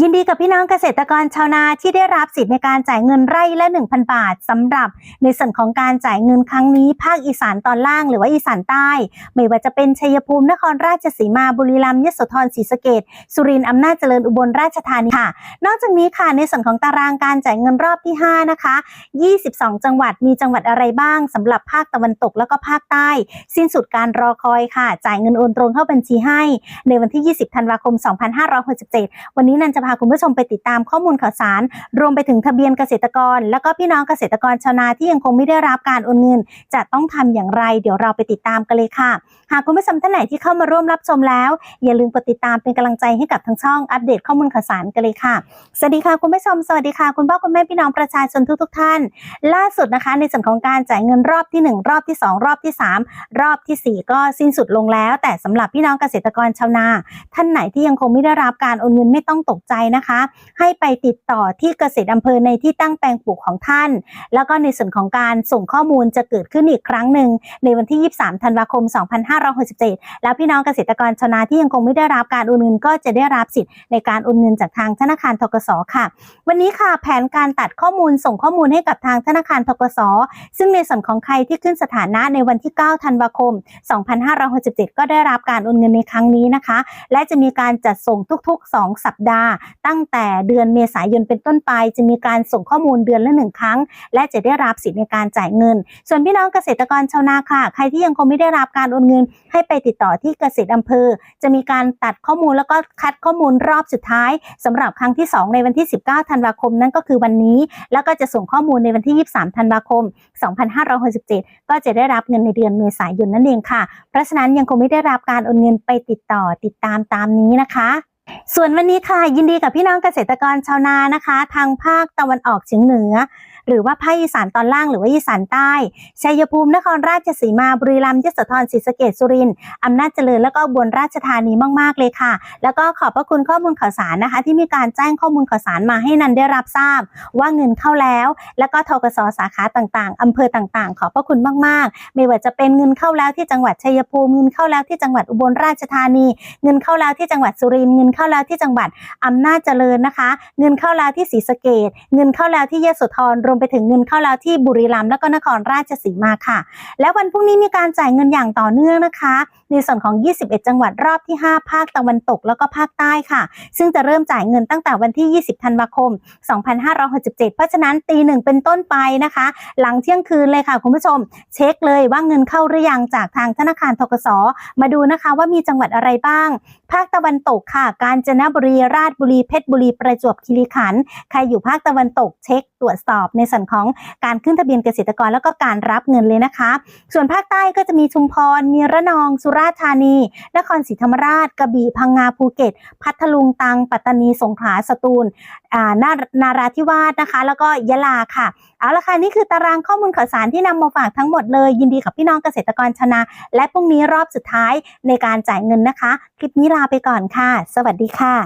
ยินดีกับพี่น้องเกษตรกรชาวนาที่ได้รับสิทธิ์ในการจ่ายเงินไร่ละ 1,000 บาทสำหรับในส่วนของการจ่ายเงินครั้งนี้ ภาคอีสานตอนล่างหรือว่าอีสานใต้ ไม่ว่าจะเป็นชัยภูมินครราชสีมาบุรีรัมย์ยโสธรศรีสะเกษสุรินทร์อำนาจเจริญอุบลราชธานีค่ะ นอกจากนี้ค่ะในส่วนของตารางการจ่ายเงินรอบที่ 5 นะคะ 22 จังหวัดมีจังหวัดอะไรบ้างสำหรับภาคตะวันตกแล้วก็ภาคใต้ สิ้นสุดการรอคอยค่ะ จ่ายเงินโอนตรงเข้าบัญชีให้ ในวันที่ 20 ธันวาคม 2567 วันนี้นันจะพาคุณผู้ชมไปติดตามข้อมูลข่าวสาร รวมไปถึงทะเบียนเกษตรกร แล้วก็พี่น้องเกษตรกรชาวนาที่ยังคงไม่ได้รับการโอนเงิน จะต้องทำอย่างไร เดี๋ยวเราไปติดตามกันเลยค่ะ หากคุณผู้ชมท่านไหนที่เข้ามาร่วมรับชมแล้ว อย่าลืมกดติดตามเป็นกำลังใจให้กับทางช่องอัปเดตข้อมูลข่าวสารกันเลยค่ะสวัสดีค่ะคุณผู้ชมสวัสดีค่ะคุณพ่อคุณแม่พี่น้องประชาชนทุกๆท่าน ล่าสุดนะคะ ในส่วนของการจ่ายเงินรอบที่ 1 รอบที่ 2 รอบที่ 3 รอบทีสี่4 ก็สิ้นสุดลงแล้ว แต่สำหรับพี่น้องเกษตรกรชาวนา ท่านไหนที่ยังคงไม่ได้รับการโอนเงินไม่ต้องตกใจนะคะ ให้ไปติดต่อที่เกษตรอำเภอในที่ตั้งแปลงปลูกของท่าน แล้วก็ในส่วนของการส่งข้อมูลจะเกิดขึ้นอีกครั้งหนึ่งในวันที่ 23 ธันวาคม 2567 แล้วพี่น้องเกษตรกรชาวนาที่ยังคงไม่ได้รับการโอนเงินก็จะได้รับสิทธิ์ในการโอนเงินจากทางธนาคารทกสค่ะ วันนี้ค่ะแผนการตัดข้อมูลส่งข้อมูลให้กับทางธนาคารทกสซึ่งในส่วนของใครที่ขึ้นสถานะในวันที่ 9 ธันวาคม 2567 ก็ได้รับการโอนเงินในครั้งนี้นะคะ และจะมีการจัดส่งทุกๆ 2 สัปดาห์ตั้งแต่เดือนเมษายนเป็นต้นไป จะมีการส่งข้อมูลเดือนละหนึ่งครั้ง และจะได้รับสิทธิ์ในการจ่ายเงิน ส่วนพี่น้องเกษตรกรชาวนาค่ะ ใครที่ยังคงไม่ได้รับการโอนเงิน ให้ไปติดต่อที่เกษตรอำเภอ จะมีการตัดข้อมูลแล้วก็คัดข้อมูลรอบสุดท้ายสำหรับครั้งที่ 2 ในวันที่ 19 ธันวาคมนั่นก็คือวันนี้ แล้วก็จะส่งข้อมูลในวันที่ 23 ธันวาคม 2567 ก็จะได้รับเงินในเดือนเมษายนนั่นเองค่ะ เพราะฉะนั้นยังคงไม่ได้รับการโอนเงินไปติดต่อติดตามตามนี้นะคะ ส่วนวันนี้ค่ะยินดีกับพี่น้องเกษตรกรชาวนานะคะ ทางภาคตะวันออกเฉียงเหนือ หรือว่าภาคอีสานตอนล่างหรือว่าอีสานใต้ ชัยภูมิ นครราชสีมา บุรีรัมย์ยโสธรศรีสะเกษสุรินทร์อำนาจเจริญแล้วก็อุบลราชธานีมาก ๆ เลยค่ะ แล้วก็ขอบพระคุณข้อมูลข่าวสารนะคะ ที่มีการแจ้งข้อมูลข่าวสารมาให้นันได้รับทราบ ว่าเงินเข้าแล้ว แล้วก็ทกสสาขาต่างๆอำเภอต่างๆ ขอบพระคุณมาก ๆ ไม่ว่าจะเป็นเงินเข้าแล้วที่จังหวัดชัยภูมิเงินเข้าแล้วที่จังหวัดอุบลราชธานี เงินเข้าแล้วที่จังหวัดสุรินทร์เงินเข้าแล้วที่จังหวัดอำนาจเจริญนะคะ เงินเข้าแล้วที่ศรีสะเกษเงินเข้าแล้วที่ยโสธรรวมไปถึงเงินเข้าแล้วที่บุรีรัมย์แล้วก็นครราชสีมาค่ะ และวันพรุ่งนี้มีการจ่ายเงินอย่างต่อเนื่องนะคะ ในส่วนของ 21 จังหวัดรอบที่ 5 ภาคตะวันตกแล้วก็ภาคใต้ค่ะ ซึ่งจะเริ่มจ่ายเงินตั้งแต่วันที่ 20 ธันวาคม 2567 เพราะฉะนั้นตีหนึ่งเป็นต้นไปนะคะ หลังเที่ยงคืนเลยค่ะคุณผู้ชม เช็คเลยว่าเงินเข้าหรือยังจากทางธนาคารทกสมาดูนะคะว่ามีจังหวัดอะไรบ้าง ภาคตะวันตกค่ะ กาญจนบุรีราชบุรีเพชรบุรีประจวบคีรีขันธ์ใครอยู่ภาคตะวันตกเช็คตรวจสอบในส่วนของการขึ้นทะเบียนเกษตรกรแล้วก็การรับเงินเลยนะคะ ส่วนภาคใต้ก็จะมีชุมพร มีระนอง สุราษฎร์ธานี นครศรีธรรมราช กระบี่ พังงา ภูเก็ต พัทลุงตัง ปัตตานี สงขลา สตูลอ่านานาราธิวาสนะคะ แล้วก็ยะลาค่ะ เอาละค่ะ นี่คือตารางข้อมูลข่าวสารที่นำมาฝากทั้งหมดเลย ยินดีกับพี่น้องเกษตรกรชนาและพรุ่งนี้รอบสุดท้ายในการจ่ายเงินนะคะ คลิปนี้ลาไปก่อนค่ะ สวัสดีค่ะ